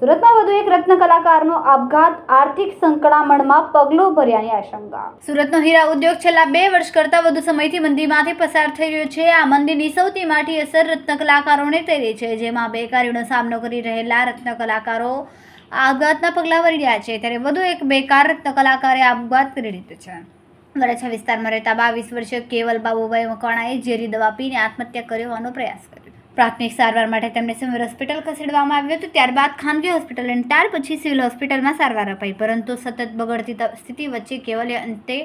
સુરતમાં વધુ એક રત્ન કલાકારનો આપઘાત, આર્થિક સંકળામણમાં પગલું ભર્યાની આશંકા. સુરતનો હીરા ઉદ્યોગ છેલ્લા બે વર્ષ કરતાં વધુ સમયથી મંદીમાંથી પસાર થઈ રહ્યો છે. આ મંદીની સૌથી માઠી અસર રત્ન કલાકારોને થઈ રહી છે, જેમાં બેકારીનો સામનો કરી રહેલા રત્ન કલાકારો આપઘાતના પગલાં ભરી રહ્યા છે. ત્યારે વધુ એક બેકાર રત્ન કલાકારે આપઘાત કરી લીધો છે. વરાછા વિસ્તારમાં રહેતા બાવીસ વર્ષીય કેવલ બાબુભાઈ મકવાણાએ ઝેરી દવા પીને આત્મહત્યા કરવાનો પ્રયાસ કર્યો. પ્રાથમિક સારવાર માટે તેમને સિવિલ હોસ્પિટલ ખસેડવામાં આવ્યું હતું. ત્યારબાદ ખાનગી હોસ્પિટલ અને ત્યાર પછી સિવિલ હોસ્પિટલમાં સારવાર અપાઈ. પરંતુ સતત બગડતી સ્થિતિ વચ્ચે કેવલે અંતે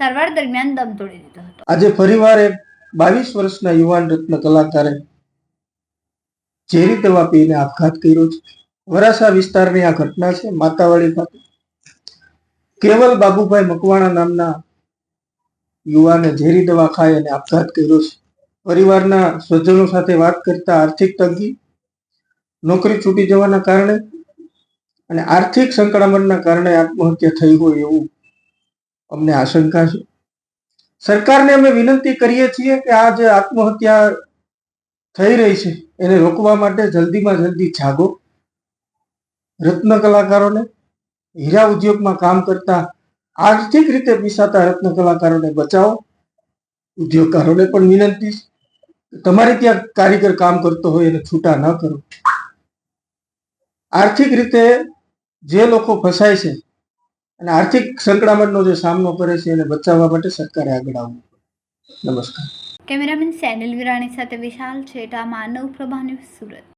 સારવાર દરમિયાન દમ તોડી દીધો હતો. આજે ફરીવાર બાવીસ વર્ષના યુવાન રત્ન કલાકારે ઝેરી દવા પીને આપઘાત કર્યો છે. વરાસા વિસ્તારની આ ઘટના છે. માતાવાડી ખાતે કેવલ બાબુભાઈ મકવાણા નામના યુવાને ઝેરી દવા ખાઈ અને આપઘાત કર્યો છે. પરિવારના સ્વજનો સાથે વાત કરતા આર્થિક તંગી, નોકરી છૂટી જવાના કારણે અને આર્થિક સંકળામણના કારણે આત્મહત્યા થઈ હોય એવું અમને આશંકા છે. સરકારને અમે વિનંતી કરીએ છીએ કે આ જે આત્મહત્યા થઈ રહી છે, એને રોકવા માટે જલ્દીમાં જલ્દી જાગો. રત્ન કલાકારોને હીરા ઉદ્યોગમાં કામ કરતા આર્થિક રીતે પીસાતા રત્ન કલાકારોને બચાવો, ઉદ્યોગકારોને પણ વિનંતી તમારે ત્યાં કારીગર કામ કરતો હોય એને છૂટા ન કરો. આર્થિક રીતે જે લોકો ફસાય છે અને આર્થિક સંકળામણનો જે સામનો કરે છે એને બચાવવા માટે સરકારે આગળ આવવું. નમસ્કાર. કેમેરામેન સેનિલ વિરાણી સાથે વિશાલ છેટા માનવ પ્રભા ન્યૂઝ સુરત.